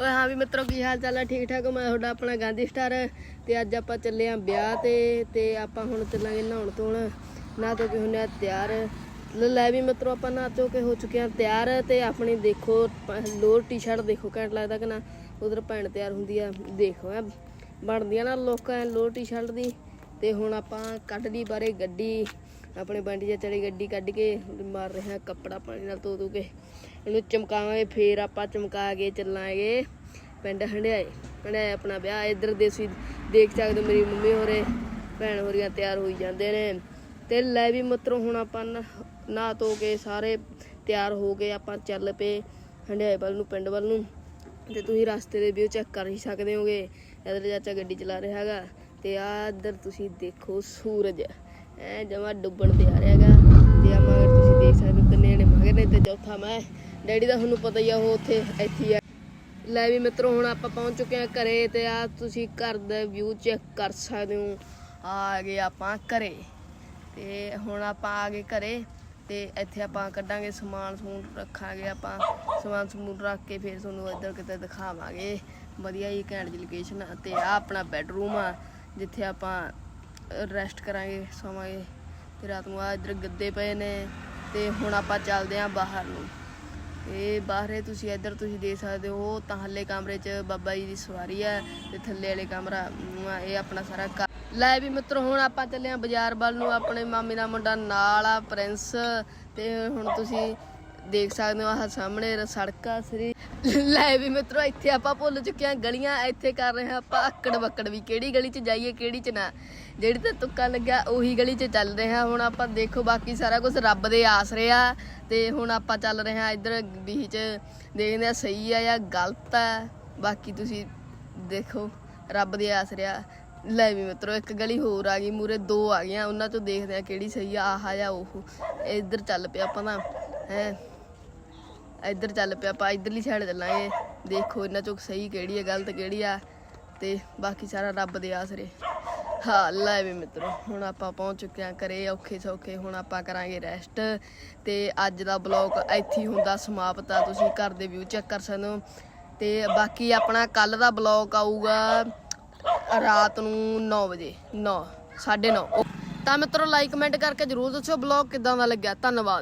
ਓਏ ਹਾਂ ਵੀ ਮਿੱਤਰੋ, ਕੀ ਹਾਲ ਚਾਲ ਹੈ ਠੀਕ ਠਾਕ? ਮੈਂ ਤੁਹਾਡਾ ਆਪਣਾ ਗਾਂਧੀ ਸਟਾਰ। ਤੇ ਅੱਜ ਆਪਾਂ ਚੱਲੇ ਆਂ ਵਿਆਹ ਤੇ ਤੇ ਆਪਾਂ ਹੁਣ ਚੱਲਾਂਗੇ ਨਹਾਉਣ ਧੋਣ ਨਾ ਧੋ ਕੇ ਹੁੰਨੇ ਆ ਤਿਆਰ। ਲੈ ਵੀ ਮਿੱਤਰੋ, ਆਪਾਂ ਨਾ ਧੋ ਕੇ ਹੋ ਚੁੱਕੇ ਆਂ ਤਿਆਰ। ਤੇ ਆਪਣੀ ਦੇਖੋ ਲੋਰ ਟੀ-ਸ਼ਰਟ ਦੇਖੋ, ਘੈਂਟ ਲੱਗਦਾ ਕਿ ਨਾ? ਉਧਰ ਭੈਣ ਤਿਆਰ ਹੁੰਦੀ ਆ, ਦੇਖੋ ਐ। ਬਣਦੀਆਂ ਨਾ ਲੋਕਾਂ ਲੋਰ ਟੀ-ਸ਼ਰਟ ਦੀ। ਤੇ ਹੁਣ ਆਪਾਂ ਕੱਢ ਦੀ ਬਾਰੇ ਗੱਡੀ। ਆਪਣੇ ਬੰਡੀ ਜਾਂ ਚੜੀ ਗੱਡੀ ਕੱਢ ਕੇ ਮਾਰ ਰਿਹਾ ਕੱਪੜਾ ਪਾਣੀ ਨਾਲ ਧੋ ਧੋ ਕੇ। ਇਹਨੂੰ ਚਮਕਾਵਾਂਗੇ, ਫੇਰ ਆਪਾਂ ਚਮਕਾ ਕੇ ਚੱਲਾਂਗੇ ਪਿੰਡ ਹੰਡਿਆਏ। ਹੰਡਿਆਏ ਆਪਣਾ ਵਿਆਹ, ਇੱਧਰ ਦੇ ਤੁਸੀਂ ਦੇਖ ਸਕਦੇ ਹੋ ਮੇਰੀ ਮੰਮੀ ਹੋਰੇ, ਭੈਣ ਹੋਰੀਆਂ ਤਿਆਰ ਹੋਈ ਜਾਂਦੇ ਨੇ। ਤੇ ਲੈ ਵੀ ਮਿੱਤਰੋ, ਹੁਣ ਆਪਾਂ ਨਾ ਧੋ ਕੇ ਸਾਰੇ ਤਿਆਰ ਹੋ ਕੇ ਆਪਾਂ ਚੱਲ ਪਏ ਹੰਡਿਆਏ ਵੱਲ ਨੂੰ, ਪਿੰਡ ਵੱਲ ਨੂੰ। ਤੇ ਤੁਸੀਂ ਰਸਤੇ ਦੇ ਵਿਊ ਚੈੱਕ ਕਰ ਹੀ ਸਕਦੇ ਹੋਗੇ। ਇਧਰ ਚਾਚਾ ਗੱਡੀ ਚਲਾ ਰਿਹਾ ਹੈਗਾ। ਤੇ ਆ ਇੱਧਰ ਤੁਸੀਂ ਦੇਖੋ ਸੂਰਜ। ਐ ਜਮਾ ਡੁੱਬਣ ਤੇ ਆ ਰਿਹਾ ਤੇ ਆ ਮਗਰ ਤੁਸੀਂ ਦੇਖ ਸਕਦੇ ਹੋ ਤਿੰਨੇ ਜਣੇ ਮਗਰ ਨੇ ਤੇ ਚੌਥਾ ਮੈਂ। ਡੈਡੀ ਦਾ ਤੁਹਾਨੂੰ ਪਤਾ ਹੀ ਆ, ਉਹ ਉੱਥੇ ਇੱਥੇ ਆ। ਲੈ ਵੀ ਮਿੱਤਰੋ, ਹੁਣ ਆਪਾਂ ਪਹੁੰਚ ਚੁੱਕੇ ਆ ਘਰੇ ਤੇ ਆ ਤੁਸੀਂ ਘਰ ਦਾ ਵਿਊ ਚੈੱਕ ਕਰ ਸਕਦੇ ਹੋ। ਆ ਗਏ ਆਪਾਂ ਘਰੇ। ਤੇ ਹੁਣ ਆਪਾਂ ਆ ਗਏ ਘਰੇ ਤੇ ਇੱਥੇ ਆਪਾਂ ਕੱਢਾਂਗੇ ਸਮਾਨ, ਸਮੂਨ ਰੱਖਾਂਗੇ ਆਪਾਂ। ਸਮਾਨ, ਸਮੂਨ ਰੱਖ ਕੇ ਫਿਰ ਤੁਹਾਨੂੰ ਇੱਧਰ ਕਿਤੇ ਦਿਖਾਵਾਂਗੇ। ਵਧੀਆ ਹੀ ਘੈਂਟ ਜਿਹੀ ਲੋਕੇਸ਼ਨ ਤੇ ਆ ਆਪਣਾ ਬੈੱਡਰੂਮ ਆ, ਜਿੱਥੇ ਆਪਾਂ ਰੈਸਟ ਕਰਾਂਗੇ ਸੋਵਾਂਗੇ ਤੇ ਰਾਤ ਨੂੰ ਆ ਇੱਧਰ ਗੱਦੇ ਪਏ ਨੇ ਤੇ ਹੁਣ ਆਪਾਂ ਚੱਲਦੇ ਆਂ ਬਾਹਰ ਨੂੰ। ਤੇ ਬਾਹਰੇ ਤੁਸੀਂ ਇੱਧਰ ਤੁਸੀਂ ਦੇਖ ਸਕਦੇ ਹੋ ਤਾਂ ਹੱਲੇ ਕਮਰੇ 'ਚ ਬਾਬਾ ਜੀ ਦੀ ਸਵਾਰੀ ਆ ਤੇ ਥੱਲੇ ਵਾਲੇ ਕਮਰਾ ਅਮ, ਇਹ ਆਪਣਾ ਸਾਰਾ ਲੈ ਵੀ ਮਿੱਤਰੋ ਹੁਣ ਆਪਾਂ ਚੱਲੇ ਆਂ ਬਾਜ਼ਾਰ ਵੱਲ ਨੂੰ। ਆਪਣੇ ਮਾਮੇ ਦਾ ਮੁੰਡਾ ਨਾਲ ਆ ਪ੍ਰਿੰਸ। ਤੇ ਹੁਣ ਤੁਸੀਂ ਦੇਖ ਸਕਦੇ ਹੋ ਆਹ ਸਾਹਮਣੇ ਸੜਕ ਆ ਸਰੀ ਲੈ ਵੀ ਮਿੱਤਰੋ, ਇੱਥੇ ਆਪਾਂ ਭੁੱਲ ਚੁੱਕੇ ਹਾਂ, ਗਲੀਆਂ ਇੱਥੇ ਕਰ ਰਹੇ ਹਾਂ ਆਪਾਂ ਅੱਕੜ ਬੱਕੜ ਵੀ। ਕਿਹੜੀ ਗਲੀ 'ਚ ਜਾਈਏ, ਕਿਹੜੀ 'ਚ ਨਾ। ਜਿਹੜੀ ਤੇ ਤੁੱਕਾ ਲੱਗਿਆ, ਉਹੀ ਗਲੀ 'ਚ ਚੱਲ ਰਹੇ ਹਾਂ। ਹੁਣ ਆਪਾਂ ਦੇਖੋ, ਬਾਕੀ ਸਾਰਾ ਕੁਝ ਰੱਬ ਦੇ ਆਸਰੇ ਆ ਤੇ ਹੁਣ ਆਪਾਂ ਚੱਲ ਰਹੇ ਹਾਂ ਇੱਧਰ ਬੀਚ 'ਚ। ਦੇਖਦੇ ਆ ਸਹੀ ਆ ਜਾਂ ਗਲਤ ਆ। ਬਾਕੀ ਤੁਸੀਂ ਦੇਖੋ, ਰੱਬ ਦੇ ਆਸਰੇ ਆ ਲੈ ਵੀ ਮਿੱਤਰੋ, ਇੱਕ ਗਲੀ ਹੋਰ ਆ ਗਈ ਮੂਰੇ ਦੋ ਆ ਗਈਆਂ। ਉਹਨਾਂ ਚੋਂ ਦੇਖਦੇ ਆ ਕਿਹੜੀ ਸਹੀ ਆ, ਆਹ ਜਾਂ ਉਹ। ਇੱਧਰ ਚੱਲ ਪਿਆ ਆਪਾਂ ਤਾਂ, ਹੈ। ਇੱਧਰ ਚੱਲ ਪਿਆ, ਆਪਾਂ ਇੱਧਰਲੀ ਸਾਈਡ ਚੱਲਾਂਗੇ। ਦੇਖੋ ਇਹਨਾਂ ਚੋਂ ਸਹੀ ਕਿਹੜੀ ਹੈ ਗਲਤ ਕਿਹੜੀ ਆ ਤੇ ਬਾਕੀ ਸਾਰਾ ਰੱਬ ਦੇ ਆਸਰੇ ਹਾਂ, ਲੈ ਵੀ ਮਿੱਤਰੋ, ਹੁਣ ਆਪਾਂ ਪਹੁੰਚ ਚੁੱਕੇ ਹਾਂ ਘਰੇ ਔਖੇ ਸੌਖੇ, ਹੁਣ ਆਪਾਂ ਕਰਾਂਗੇ ਰੈਸਟ ਤੇ ਅੱਜ ਦਾ ਬਲੌਗ ਇੱਥੇ ਹੁੰਦਾ ਸਮਾਪਤ ਆ, ਤੁਸੀਂ ਘਰ ਦੇ ਵਿਊ ਚੈੱਕ ਕਰ ਸਕਦੇ ਹੋ। ਤੇ ਬਾਕੀ ਆਪਣਾ ਕੱਲ ਦਾ ਬਲੌਗ ਆਊਗਾ ਰਾਤ ਨੂੰ 9 ਵਜੇ 9 9:30 ਤਾਂ ਮਿੱਤਰੋ ਲਾਈਕ ਕਮੈਂਟ ਕਰਕੇ ਜਰੂਰ ਦੱਸਿਓ ਬਲੌਗ ਕਿਦਾਂ ਦਾ ਲੱਗਿਆ, ਧੰਨਵਾਦ।